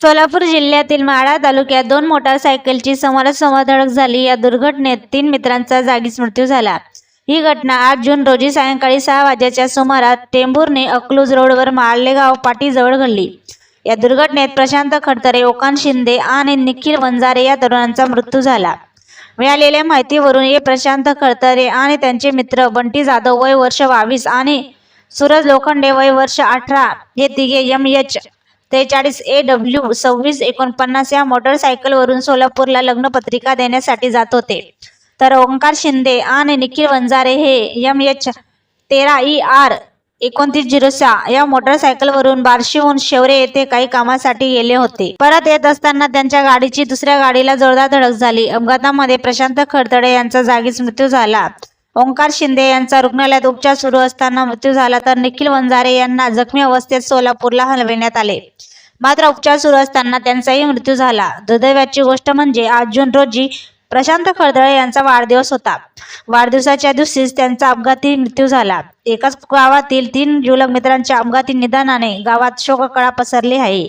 सोलापूर जिल्ह्यातील माळा तालुक्यात दोन मोटारसायकलची समोरासमोर धडक झाली. या दुर्घटनेत तीन मित्रांचा जागीच मृत्यू झाला. ही घटना आठ जून रोजी सायंकाळी सहा वाजेच्या सुमारात टेंभुर्णी अकलूज रोडवर माळलेगाव पाटीजवळ घडली. या दुर्घटनेत प्रशांत खडतरे ओकान शिंदे आणि निखिल वंजारे या तरुणांचा मृत्यू झाला. मिळालेल्या माहितीवरून हे प्रशांत खडतरे आणि त्यांचे मित्र बंटी जाधव वय वर्ष बावीस आणि सूरज लोखंडे वय वर्ष अठरा हे तिघे एम एच त्रेचाळीस ए डब्ल्यू सव्वीस एकोणपन्नास या मोटरसायकलवरून सोलापूरला लग्नपत्रिका देण्यासाठी जात होते. तर ओंकार शिंदे आणि निखिल वंजारे हे एम एच तेरा ई आर एकोणतीस झिरो सहा या मोटरसायकलवरून बार्शीहून शेवरे येथे काही कामासाठी गेले होते. परत येत असताना त्यांच्या गाडीची दुसऱ्या गाडीला जोरदार धडक झाली. अपघातामध्ये प्रशांत खडतडे यांचा जागीच मृत्यू झाला. ओंकार शिंदे यांचा रुग्णालयात उपचार सुरू असताना मृत्यू झाला तर निखिल वंजारे यांना जखमी अवस्थेत सोलापूरला हलविण्यात आले. मात्र उपचार सुरू असताना त्यांचाही मृत्यू झाला. दुर्दैवाची गोष्ट म्हणजे आज जून रोजी प्रशांत खडदळे यांचा वाढदिवस होता. वाढदिवसाच्या दिवशीच त्यांचा अपघाती मृत्यू झाला. एकाच गावातील तीन जुलक मित्रांच्या अपघाती निधनाने गावात शोककळा पसरली आहे.